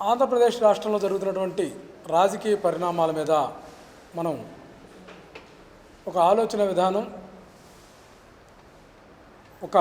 ఆంధ్రప్రదేశ్ రాష్ట్రంలో జరుగుతున్నటువంటి రాజకీయ పరిణామాల మీద మనం ఒక ఆలోచన విధానం ఒక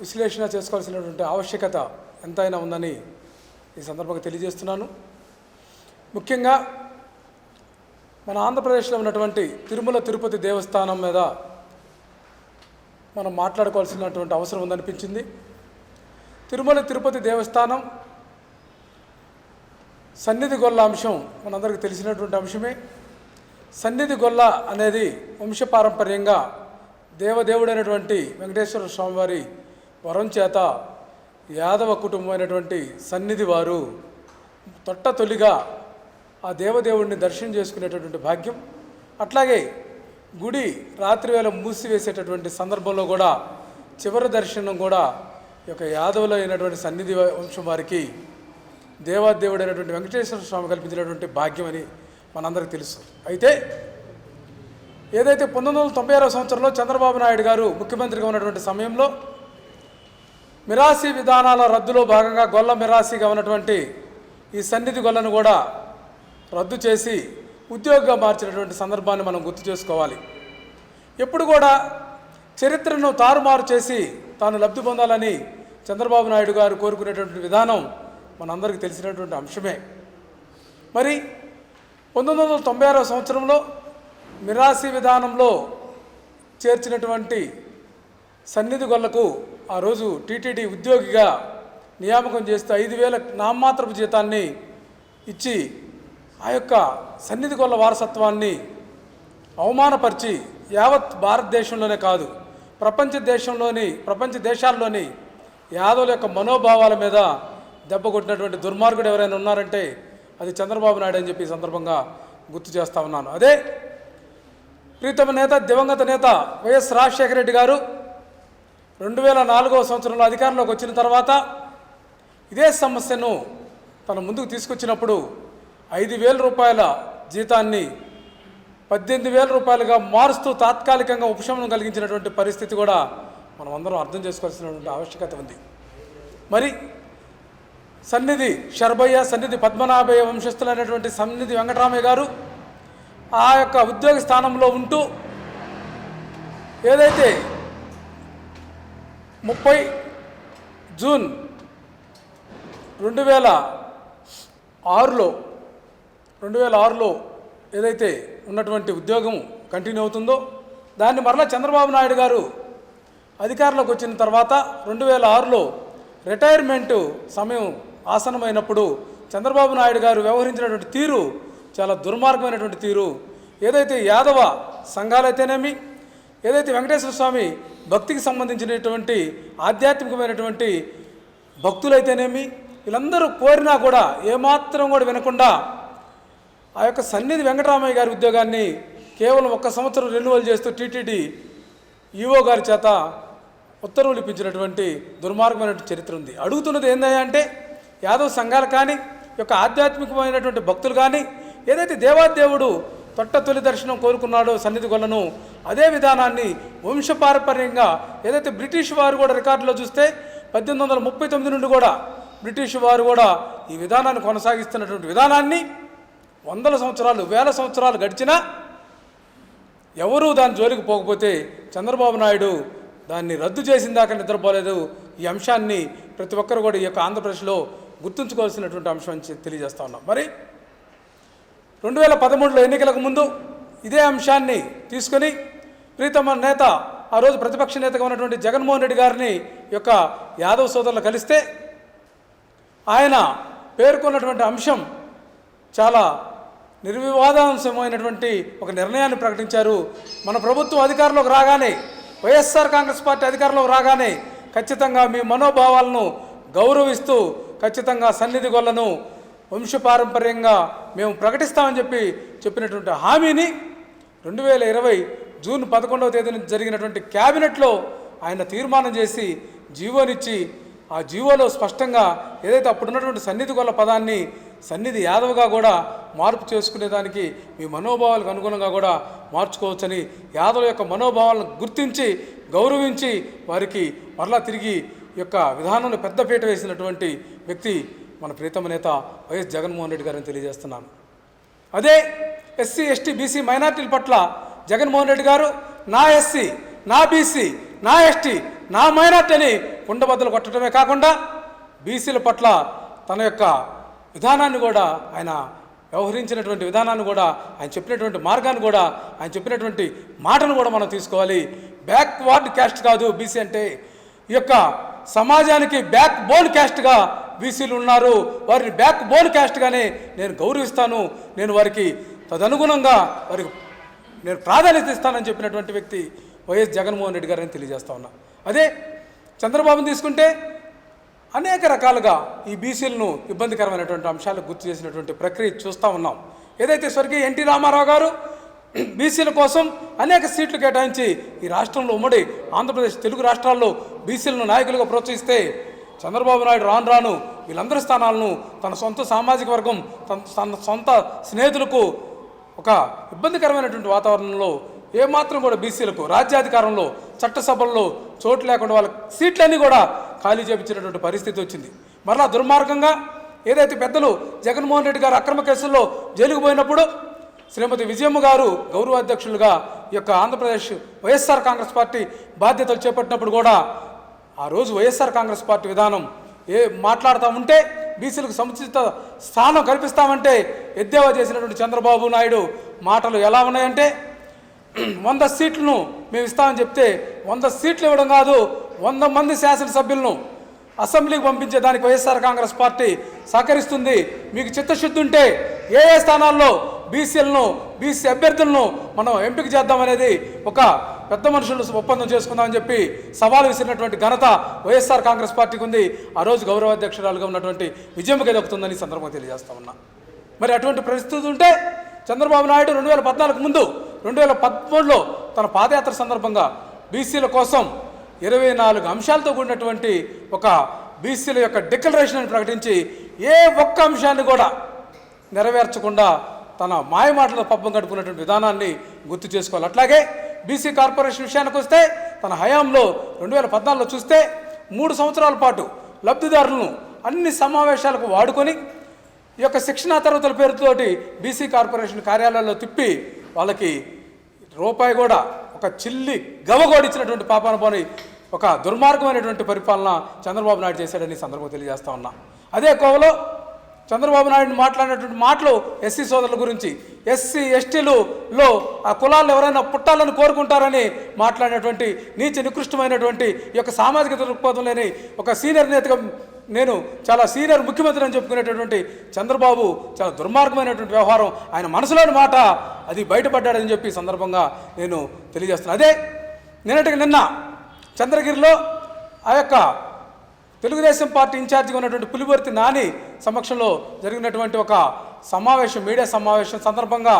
విశ్లేషణ చేసుకోవాల్సినటువంటి ఆవశ్యకత ఎంతైనా ఉందని ఈ సందర్భంగా తెలియజేస్తున్నాను. ముఖ్యంగా మన ఆంధ్రప్రదేశ్లో ఉన్నటువంటి తిరుమల తిరుపతి దేవస్థానం మీద మనం మాట్లాడుకోవాల్సినటువంటి అవసరం ఉందనిపించింది. తిరుమల తిరుపతి దేవస్థానం సన్నిధి గొల్ల అంశం మనందరికీ తెలిసినటువంటి అంశమే. సన్నిధి గొల్ల అనేది వంశపారంపర్యంగా దేవదేవుడైనటువంటి వెంకటేశ్వర స్వామివారి వరం చేత యాదవ కుటుంబమైనటువంటి సన్నిధి వారు తొట్ట తొలిగా ఆ దేవదేవుడిని దర్శనం చేసుకునేటటువంటి భాగ్యం. అట్లాగే గుడి రాత్రివేళ మూసివేసేటటువంటి సందర్భంలో కూడా చివరి దర్శనం కూడా ఈ యొక్క యాదవులు అయినటువంటి సన్నిధి వంశం వారికి దేవాదేవుడైనటువంటి వెంకటేశ్వర స్వామి కల్పించినటువంటి భాగ్యం అని మనందరికీ తెలుసు. అయితే ఏదైతే పంతొమ్మిది వందల తొంభై ఆరో సంవత్సరంలో చంద్రబాబు నాయుడు గారు ముఖ్యమంత్రిగా ఉన్నటువంటి సమయంలో మిరాసి విధానాల రద్దులో భాగంగా గొల్ల మిరాసిగా ఉన్నటువంటి ఈ సన్నిధి గొల్లను కూడా రద్దు చేసి ఉద్యోగంగా మార్చినటువంటి సందర్భాన్ని మనం గుర్తు చేసుకోవాలి. ఎప్పుడు కూడా చరిత్రను తారుమారు చేసి తాను లబ్ధి పొందాలని చంద్రబాబు నాయుడు గారు కోరుకునేటువంటి విధానం మనందరికీ తెలిసినటువంటి అంశమే. మరి పంతొమ్మిది వందల తొంభై ఆరో సంవత్సరంలో మిరాసి విధానంలో చేర్చినటువంటి సన్నిధి గొల్లకు ఆ రోజు టీటీడీ ఉద్యోగిగా నియామకం చేస్తూ ఐదు వేల నామమాత్రపు జీతాన్ని ఇచ్చి ఆ యొక్క సన్నిధి గొల్ల వారసత్వాన్ని అవమానపరిచి యావత్ భారతదేశంలోనే కాదు ప్రపంచ దేశంలోని ప్రపంచ దేశాల్లోని యాదవుల యొక్క మనోభావాల మీద దెబ్బ కొట్టినటువంటి దుర్మార్గుడు ఎవరైనా ఉన్నారంటే అది చంద్రబాబు నాయుడు అని చెప్పి సందర్భంగా గుర్తు చేస్తా ఉన్నాను. అదే ప్రీతమ నేత దివంగత నేత వైఎస్ రాజశేఖర రెడ్డి గారు రెండు వేల నాలుగవ సంవత్సరంలో అధికారంలోకి వచ్చిన తర్వాత ఇదే సమస్యను తన ముందుకు తీసుకొచ్చినప్పుడు ఐదు వేల రూపాయల జీతాన్ని పద్దెనిమిది వేల రూపాయలుగా మారుస్తూ తాత్కాలికంగా ఉపశమనం కలిగించినటువంటి పరిస్థితి కూడా మనం అందరం అర్థం చేసుకోవాల్సినటువంటి ఆవశ్యకత ఉంది. మరి సన్నిధి శర్భయ్య సన్నిధి పద్మనాభయ్య వంశస్థులైనటువంటి సన్నిధి వెంకటరామయ్య గారు ఆ యొక్క ఉద్యోగ స్థానంలో ఉంటూ ఏదైతే ముప్పై జూన్ రెండు వేల ఆరులో రెండు వేల ఆరులో ఏదైతే ఉన్నటువంటి ఉద్యోగం కంటిన్యూ అవుతుందో దాన్ని మరలా చంద్రబాబు నాయుడు గారు అధికారంలోకి వచ్చిన తర్వాత రెండు వేల ఆరులో రిటైర్మెంటు సమయం ఆసనమైనప్పుడు చంద్రబాబు నాయుడు గారు వ్యవహరించినటువంటి తీరు చాలా దుర్మార్గమైనటువంటి తీరు. ఏదైతే యాదవ సంఘాలైతేనేమి ఏదైతే వెంకటేశ్వర స్వామి భక్తికి సంబంధించినటువంటి ఆధ్యాత్మికమైనటువంటి భక్తులైతేనేమి వీళ్ళందరూ కోరినా కూడా ఏమాత్రం కూడా వినకుండా ఆ యొక్క సన్నిధి వెంకటరామయ్య గారి ఉద్యోగాన్ని కేవలం ఒక్క సంవత్సరం రెన్యువల్ చేస్తూ టీటీడీ ఈఓ గారి చేత ఉత్తర్వులు ఇప్పించినటువంటి దుర్మార్గమైనటువంటి చరిత్ర ఉంది. అడుగుతున్నది ఏందయ్యా అంటే యాదవ్ సంఘాలు కానీ యొక్క ఆధ్యాత్మికమైనటువంటి భక్తులు కానీ ఏదైతే దేవాదేవుడు తొట్ట తొలి దర్శనం కోరుకున్నాడో సన్నిధి గొల్లను అదే విధానాన్ని వంశపారపర్యంగా ఏదైతే బ్రిటిష్ వారు కూడా రికార్డులో చూస్తే పద్దెనిమిది వందల ముప్పై తొమ్మిది నుండి కూడా బ్రిటిష్ వారు కూడా ఈ విధానాన్ని కొనసాగిస్తున్నటువంటి విధానాన్ని వందల సంవత్సరాలు వేల సంవత్సరాలు గడిచినా ఎవరూ దాని జోలికి పోకపోతే చంద్రబాబు నాయుడు దాన్ని రద్దు చేసిన దాకా నిద్రపోలేదు. ఈ అంశాన్ని ప్రతి ఒక్కరు కూడా ఈ యొక్క ఆంధ్రప్రదేశ్లో గుర్తుంచుకోవాల్సినటువంటి అంశం అని తెలియజేస్తా ఉన్నాం. మరి రెండు వేల పదమూడులో ఎన్నికలకు ముందు ఇదే అంశాన్ని తీసుకొని ప్రీతమ నేత ఆ రోజు ప్రతిపక్ష నేతగా ఉన్నటువంటి జగన్మోహన్ రెడ్డి గారిని యొక్క యాదవ్ సోదరులు కలిస్తే ఆయన పేర్కొన్నటువంటి అంశం చాలా నిర్వివాదాంశమైనటువంటి ఒక నిర్ణయాన్ని ప్రకటించారు. మన ప్రభుత్వం అధికారంలోకి రాగానే వైఎస్ఆర్ కాంగ్రెస్ పార్టీ అధికారంలోకి రాగానే ఖచ్చితంగా మీ మనోభావాలను గౌరవిస్తూ ఖచ్చితంగా సన్నిధి గొల్లను వంశపారంపర్యంగా మేము ప్రకటిస్తామని చెప్పి చెప్పినటువంటి హామీని రెండు వేల ఇరవై జూన్ పదకొండవ తేదీన జరిగినటువంటి క్యాబినెట్లో ఆయన తీర్మానం చేసి జీవోనిచ్చి ఆ జీవోలో స్పష్టంగా ఏదైతే అప్పుడున్నటువంటి సన్నిధి గొల్ల పదాన్ని సన్నిధి యాదవ్గా కూడా మార్పు చేసుకునేదానికి మీ మనోభావాలకు అనుగుణంగా కూడా మార్చుకోవచ్చని యాదవ్ యొక్క మనోభావాలను గుర్తించి గౌరవించి వారికి మరలా తిరిగి యొక్క విధానంలో పెద్దపీట వేసినటువంటి వ్యక్తి మన ప్రీతమ నేత వైఎస్ జగన్మోహన్ రెడ్డి గారిని తెలియజేస్తున్నాను. అదే ఎస్సీ ఎస్టీ బీసీ మైనార్టీల పట్ల జగన్మోహన్ రెడ్డి గారు నా ఎస్సీ నా బీసీ నా ఎస్టీ నా మైనార్టీ అని కుండబద్దలు కొట్టడమే కాకుండా బీసీల పట్ల తన యొక్క విధానాన్ని కూడా ఆయన వ్యవహరించినటువంటి విధానాన్ని కూడా ఆయన చెప్పినటువంటి మార్గాన్ని కూడా ఆయన చెప్పినటువంటి మాటను కూడా మనం తీసుకోవాలి. బ్యాక్వర్డ్ క్యాస్ట్ కాదు బీసీ అంటే. ఈ యొక్క సమాజానికి బ్యాక్ బోన్ క్యాస్ట్గా బీసీలు ఉన్నారు. వారిని బ్యాక్ బోన్ క్యాస్ట్గానే నేను గౌరవిస్తాను. నేను వారికి తదనుగుణంగా వారికి నేను ప్రాధాన్యత ఇస్తానని చెప్పినటువంటి వ్యక్తి వైఎస్ జగన్మోహన్ రెడ్డి గారని తెలియజేస్తా ఉన్నా. అదే చంద్రబాబుని తీసుకుంటే అనేక రకాలుగా ఈ బీసీలను ఇబ్బందికరమైనటువంటి అంశాలు గుర్తు చేసినటువంటి ప్రక్రియ చూస్తూ ఉన్నాం. ఏదైతే స్వర్గీయ ఎన్టీ రామారావు గారు బీసీల కోసం అనేక సీట్లు కేటాయించి ఈ రాష్ట్రంలో ఉమ్మడి ఆంధ్రప్రదేశ్ తెలుగు రాష్ట్రాల్లో బీసీలను నాయకులుగా ప్రోత్సహిస్తే చంద్రబాబు నాయుడు రాను రాను వీళ్ళందరి స్థానాలను తన సొంత సామాజిక వర్గం తన తన సొంత స్నేహితులకు ఒక ఇబ్బందికరమైనటువంటి వాతావరణంలో ఏమాత్రం కూడా బీసీలకు రాజ్యాధికారంలో చట్టసభల్లో చోటు లేకుండా వాళ్ళ సీట్లన్నీ కూడా ఖాళీ చేపించినటువంటి పరిస్థితి వచ్చింది. మరలా దుర్మార్గంగా ఏదైతే పెద్దలు జగన్మోహన్ రెడ్డి గారు అక్రమ కేసుల్లో జైలుకు పోయినప్పుడు శ్రీమతి విజయమ్మ గారు గౌరవ అధ్యక్షులుగా ఈ యొక్క ఆంధ్రప్రదేశ్ వైఎస్ఆర్ కాంగ్రెస్ పార్టీ బాధ్యతలు చేపట్టినప్పుడు కూడా ఆ రోజు వైఎస్ఆర్ కాంగ్రెస్ పార్టీ విధానం ఏ మాట్లాడుతూ ఉంటే బీసీలకు సముచిత స్థానం కల్పిస్తామంటే ఎద్దేవా చేసినటువంటి చంద్రబాబు నాయుడు మాటలు ఎలా ఉన్నాయంటే వంద సీట్లను మేము ఇస్తామని చెప్తే వంద సీట్లు ఇవ్వడం కాదు వంద మంది శాసనసభ్యులను అసెంబ్లీకి పంపించే దానికి వైఎస్ఆర్ కాంగ్రెస్ పార్టీ సహకరిస్తుంది. మీకు చిత్తశుద్ధి ఉంటే ఏ ఏ స్థానాల్లో బీసీలను బీసీ అభ్యర్థులను మనం ఎంపిక చేద్దామనేది ఒక పెద్ద మనుషులు ఒప్పందం చేసుకుందామని చెప్పి సవాలు విసిరినటువంటి ఘనత వైఎస్ఆర్ కాంగ్రెస్ పార్టీకి ఉంది. ఆ రోజు గౌరవ అధ్యక్షురాలుగా ఉన్నటువంటి విజయంకి దక్కుతుందని సందర్భంగా తెలియజేస్తా ఉన్నా. మరి అటువంటి పరిస్థితి ఉంటే చంద్రబాబు నాయుడు రెండు వేల పద్నాలుగు ముందు రెండు వేల పదమూడులో తన పాదయాత్ర సందర్భంగా బీసీల కోసం ఇరవై నాలుగు అంశాలతో కూడినటువంటి ఒక బీసీల యొక్క డిక్లరేషన్ అని ప్రకటించి ఏ ఒక్క అంశాన్ని కూడా నెరవేర్చకుండా తన మాయమాటల పబ్బం గడుపుకున్నటువంటి విధానాన్ని గుర్తు చేసుకోవాలి. అట్లాగే బీసీ కార్పొరేషన్ విషయానికి వస్తే తన హయాంలో రెండు వేల పద్నాలుగులో చూస్తే మూడు సంవత్సరాల పాటు లబ్ధిదారులను అన్ని సమావేశాలకు వాడుకొని ఈ యొక్క శిక్షణా తరగతుల పేరుతోటి బీసీ కార్పొరేషన్ కార్యాలయాల్లో తిప్పి వాళ్ళకి రూపాయి కూడా ఒక చిల్లి గవగోడిచ్చినటువంటి పాపాన పోని ఒక దుర్మార్గమైనటువంటి పరిపాలన చంద్రబాబు నాయుడు చేశాడని సందర్భం సందర్భంగా తెలియజేస్తా ఉన్నా. అదే కోవలో చంద్రబాబు నాయుడు మాట్లాడినటువంటి మాటలు ఎస్సీ సోదరుల గురించి. ఎస్సీ ఎస్టీలులో ఆ కులాలను ఎవరైనా పుట్టాలని కోరుకుంటారని మాట్లాడినటువంటి నీచ నికృష్టమైనటువంటి ఈ యొక్క సామాజిక దృక్పథం లేని ఒక సీనియర్ నేతగా నేను చాలా సీనియర్ ముఖ్యమంత్రి అని చెప్పుకునేటటువంటి చంద్రబాబు చాలా దుర్మార్గమైనటువంటి వ్యవహారం ఆయన మనసులోని మాట అది బయటపడ్డాడని చెప్పి సందర్భంగా నేను తెలియజేస్తున్నాను అదే నిన్నటికి నిన్న చంద్రగిరిలో ఆ యొక్క తెలుగుదేశం పార్టీ ఇన్ఛార్జిగా ఉన్నటువంటి పులివర్తి నాని సమక్షంలో జరిగినటువంటి ఒక సమావేశం మీడియా సమావేశం సందర్భంగా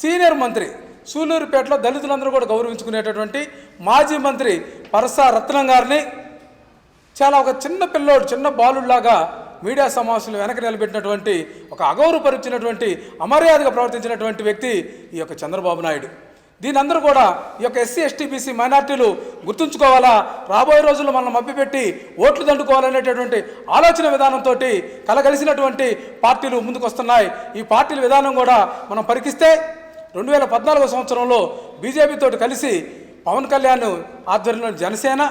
సీనియర్ మంత్రి సూలూరుపేటలో దళితులందరూ కూడా గౌరవించుకునేటటువంటి మాజీ మంత్రి పరసా రత్నం గారిని చాలా ఒక చిన్న పిల్లోడు చిన్న బాలుడిలాగా మీడియా సమావేశంలో వెనక నిలబెట్టినటువంటి ఒక అగౌరవపరిచినటువంటి అమర్యాదగా ప్రవర్తించినటువంటి వ్యక్తి ఈ యొక్క చంద్రబాబు నాయుడు. దీని అందరూ కూడా ఈ యొక్క ఎస్సీ ఎస్టీబీసీ మైనార్టీలు గుర్తుంచుకోవాలా? రాబోయే రోజుల్లో మనం మభ్యపెట్టి ఓట్లు దండుకోవాలనేటటువంటి ఆలోచన విధానంతో కలగలిసినటువంటి పార్టీలు ముందుకు వస్తున్నాయి ఈ పార్టీల విధానం కూడా మనం పరికిస్తే రెండు వేల పద్నాలుగో సంవత్సరంలో బీజేపీతో కలిసి పవన్ కళ్యాణ్ ఆధ్వర్యంలో జనసేన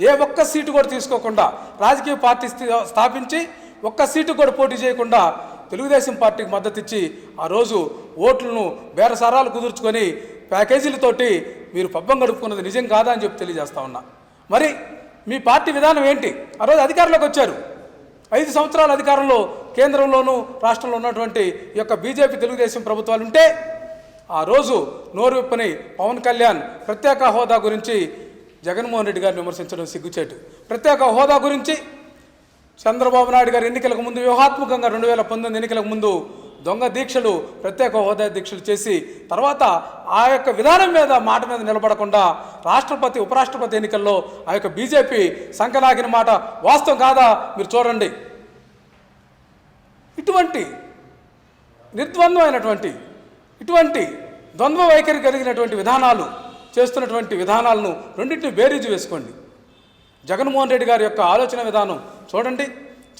ఏ ఒక్క సీటు కూడా తీసుకోకుండా రాజకీయ పార్టీ స్థి- స్థాపించి ఒక్క సీటు కూడా పోటీ చేయకుండా తెలుగుదేశం పార్టీకి మద్దతు ఇచ్చి ఆ రోజు ఓట్లను బేరసారాలు కుదుర్చుకొని ప్యాకేజీలతోటి మీరు పబ్బం గడుపుకున్నది నిజం కాదా అని చెప్పి తెలియజేస్తా ఉన్నా. మరి మీ పార్టీ విధానం ఏంటి? ఆ రోజు అధికారంలోకి వచ్చారు. ఐదు సంవత్సరాల అధికారంలో కేంద్రంలోనూ రాష్ట్రంలో ఉన్నటువంటి ఈ యొక్క బీజేపీ తెలుగుదేశం ప్రభుత్వాలు ఉంటే ఆ రోజు నోరువిప్పని పవన్ కళ్యాణ్ ప్రత్యేక హోదా గురించి జగన్మోహన్ రెడ్డి గారిని విమర్శించడం సిగ్గుచేటు. ప్రత్యేక హోదా గురించి చంద్రబాబు నాయుడు గారు ఎన్నికలకు ముందు వ్యూహాత్మకంగా రెండు వేల పంతొమ్మిది ఎన్నికలకు ముందు దొంగ దీక్షలు ప్రత్యేక హోదా దీక్షలు చేసి తర్వాత ఆ యొక్క విధానం మీద మాట మీద నిలబడకుండా రాష్ట్రపతి ఉపరాష్ట్రపతి ఎన్నికల్లో ఆ యొక్క బీజేపీ సంకలాగిన మాట వాస్తవం కాదా? మీరు చూడండి. ఇటువంటి నిర్ద్వంద్వమైనటువంటి ఇటువంటి ద్వంద్వ వైఖరి కలిగినటువంటి విధానాలు చేస్తున్నటువంటి విధానాలను రెండింటిని బేరీజు వేసుకోండి. జగన్మోహన్ రెడ్డి గారి యొక్క ఆలోచన విధానం చూడండి.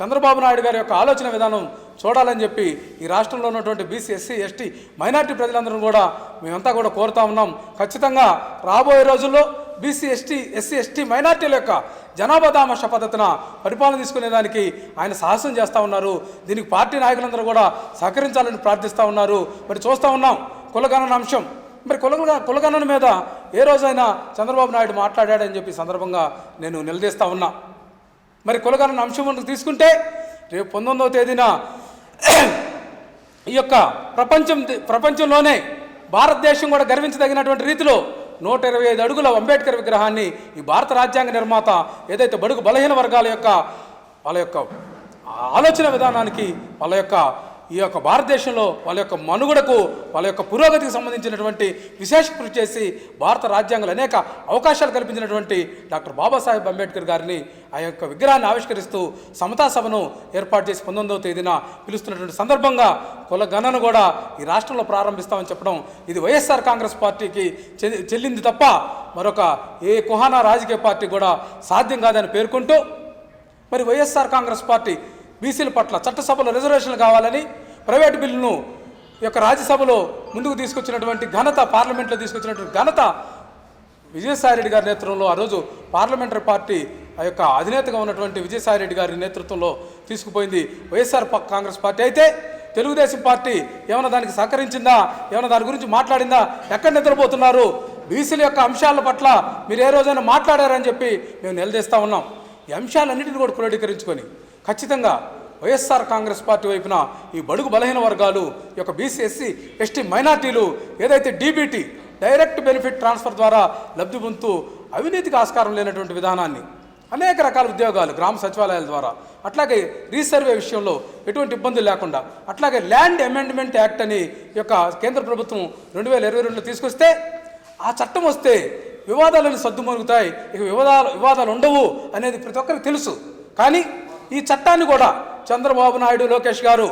చంద్రబాబు నాయుడు గారి యొక్క ఆలోచన విధానం చూడాలని చెప్పి ఈ రాష్ట్రంలో ఉన్నటువంటి బీసీ ఎస్సీ ఎస్టీ మైనార్టీ ప్రజలందరూ కూడా మేమంతా కూడా కోరుతా ఉన్నాం. ఖచ్చితంగా రాబోయే రోజుల్లో బీసీ ఎస్టీ ఎస్సీ ఎస్టీ మైనార్టీల యొక్క జనాభా దామర్ష పద్ధతిన పరిపాలన తీసుకునేదానికి ఆయన సాహసం చేస్తూ ఉన్నారు. దీనికి పార్టీ నాయకులందరూ కూడా సహకరించాలని ప్రార్థిస్తూ ఉన్నారు. మరి చూస్తూ ఉన్నాం కులగణన అంశం. మరి కుల కులగణన మీద ఏ రోజైనా చంద్రబాబు నాయుడు మాట్లాడాడని చెప్పి సందర్భంగా నేను నిలదీస్తా ఉన్నా. మరి కులగణన అంశం తీసుకుంటే రేపు పంతొమ్మిదవ తేదీన ఈ యొక్క ప్రపంచం ప్రపంచంలోనే భారతదేశం కూడా గర్వించదగినటువంటి రీతిలో నూట ఇరవై ఐదు అడుగుల అంబేద్కర్ విగ్రహాన్ని ఈ భారత రాజ్యాంగ నిర్మాత ఏదైతే బడుగు బలహీన వర్గాల యొక్క వాళ్ళ యొక్క ఆలోచన విధానానికి వాళ్ళ యొక్క ఈ యొక్క భారతదేశంలో వాళ్ళ యొక్క మనుగడకు వాళ్ళ యొక్క పురోగతికి సంబంధించినటువంటి విశేష కృషి చేసి భారత రాజ్యాంగంలో అనేక అవకాశాలు కల్పించినటువంటి డాక్టర్ బాబాసాహెబ్ అంబేద్కర్ గారిని ఆ యొక్క విగ్రహాన్ని ఆవిష్కరిస్తూ సమతా సభను ఏర్పాటు చేసి పంతొమ్మిదవ తేదీన పిలుస్తున్నటువంటి సందర్భంగా కులగణను కూడా ఈ రాష్ట్రంలో ప్రారంభిస్తామని చెప్పడం ఇది వైఎస్ఆర్ కాంగ్రెస్ పార్టీకి చె- చెల్లింది తప్ప మరొక ఏ కుహానా రాజకీయ పార్టీ కూడా సాధ్యం కాదని పేర్కొంటూ మరి వైఎస్ఆర్ కాంగ్రెస్ పార్టీ బీసీల పట్ల చట్టసభలో రిజర్వేషన్లు కావాలని ప్రైవేట్ బిల్లును యొక్క రాజ్యసభలో ముందుకు తీసుకొచ్చినటువంటి ఘనత పార్లమెంట్లో తీసుకొచ్చినటువంటి ఘనత విజయసాయిరెడ్డి గారి నేతృత్వంలో ఆ రోజు పార్లమెంటరీ పార్టీ ఆ యొక్క అధినేతగా ఉన్నటువంటి విజయసాయిరెడ్డి గారి నేతృత్వంలో తీసుకుపోయింది వైఎస్ఆర్ కాంగ్రెస్ పార్టీ. అయితే తెలుగుదేశం పార్టీ ఏమైనా దానికి సహకరించిందా? ఏమైనా దాని గురించి మాట్లాడిందా? ఎక్కడ నిద్రపోతున్నారు? బీసీల యొక్క అంశాల పట్ల మీరు ఏ రోజైనా మాట్లాడారని చెప్పి మేము నిలదీస్తా ఉన్నాం. ఈ అంశాలన్నింటిని కూడా క్రోడీకరించుకొని ఖచ్చితంగా వైఎస్ఆర్ కాంగ్రెస్ పార్టీ వైపున ఈ బడుగు బలహీన వర్గాలు ఈ యొక్క బీసీ ఎస్సీ ఎస్టీ మైనార్టీలు ఏదైతే డీబీటీ డైరెక్ట్ బెనిఫిట్ ట్రాన్స్ఫర్ ద్వారా లబ్ధి పొందుతూ అవినీతికి ఆస్కారం లేనటువంటి విధానాన్ని అనేక రకాల ఉద్యోగాలు గ్రామ సచివాలయాల ద్వారా అట్లాగే రీసర్వే విషయంలో ఎటువంటి ఇబ్బందులు లేకుండా అట్లాగే ల్యాండ్ అమెండ్మెంట్ యాక్ట్ అని యొక్క కేంద్ర ప్రభుత్వం రెండు వేల ఇరవై రెండులో తీసుకొస్తే ఆ చట్టం వస్తే వివాదాలను సర్దుమరుగుతాయి ఇక వివాదాలు వివాదాలు ఉండవు అనేది ప్రతి ఒక్కరికి తెలుసు. కానీ ఈ చట్టాన్ని కూడా చంద్రబాబు నాయుడు లోకేష్ గారు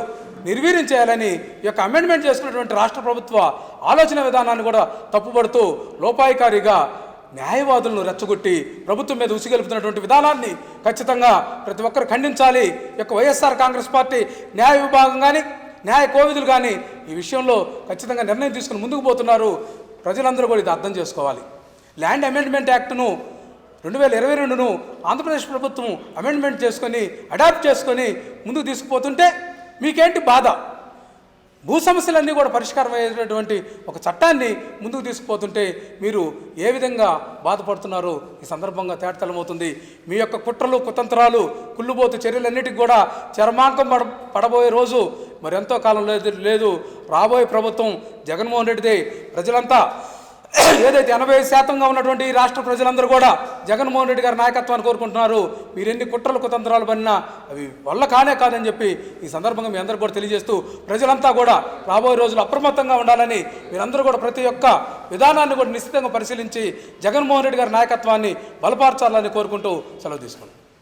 నిర్వీర్యం చేయాలని ఈ యొక్క అమెండ్మెంట్ చేసుకున్నటువంటి రాష్ట్ర ప్రభుత్వ ఆలోచన విధానాన్ని కూడా తప్పుపడుతూ లోపాయికారిగా న్యాయవాదులను రెచ్చగొట్టి ప్రభుత్వం మీద ఉసిగెలుపుతున్నటువంటి విధానాన్ని ఖచ్చితంగా ప్రతి ఒక్కరు ఖండించాలి. యొక్క వైఎస్ఆర్ కాంగ్రెస్ పార్టీ న్యాయ విభాగం కానీ న్యాయ కోవిదులు కానీ ఈ విషయంలో ఖచ్చితంగా నిర్ణయం తీసుకుని ముందుకు పోతున్నారు. ప్రజలందరూ కూడా ఇది అర్థం చేసుకోవాలి. ల్యాండ్ అమెండ్మెంట్ యాక్ట్ను రెండు వేల ఇరవై రెండును ఆంధ్రప్రదేశ్ ప్రభుత్వం అమెండ్మెంట్ చేసుకొని అడాప్ట్ చేసుకొని ముందుకు తీసుకుపోతుంటే మీకేంటి బాధ? భూ సమస్యలన్నీ కూడా పరిష్కారం అయ్యేటటువంటి ఒక చట్టాన్ని ముందుకు తీసుకుపోతుంటే మీరు ఏ విధంగా బాధపడుతున్నారో? ఈ సందర్భంగా తేటతలమవుతుంది. మీ యొక్క కుట్రలు కుతంత్రాలు కుళ్ళుబోతు చర్యలన్నిటికీ కూడా చర్మాంకం పడ పడబోయే రోజు మరెంతో కాలం లేదు లేదు. రాబోయే ప్రభుత్వం జగన్మోహన్ రెడ్డిదే. ప్రజలంతా ఏదైతే ఎనభై శాతంగా ఉన్నటువంటి రాష్ట్ర ప్రజలందరూ కూడా జగన్మోహన్ రెడ్డి గారి నాయకత్వాన్ని కోరుకుంటున్నారు మీరు ఎన్ని కుట్రలు కుతంత్రాలు పడినా అవి వల్ల కానే కాదని చెప్పి ఈ సందర్భంగా మీ అందరూ కూడా తెలియజేస్తూ ప్రజలంతా కూడా రాబోయే రోజులు అప్రమత్తంగా ఉండాలని మీరందరూ కూడా ప్రతి ఒక్క విధానాన్ని కూడా నిశ్చితంగా పరిశీలించి జగన్మోహన్ రెడ్డి గారి నాయకత్వాన్ని బలపరచాలని కోరుకుంటూ సెలవు తీసుకున్నాం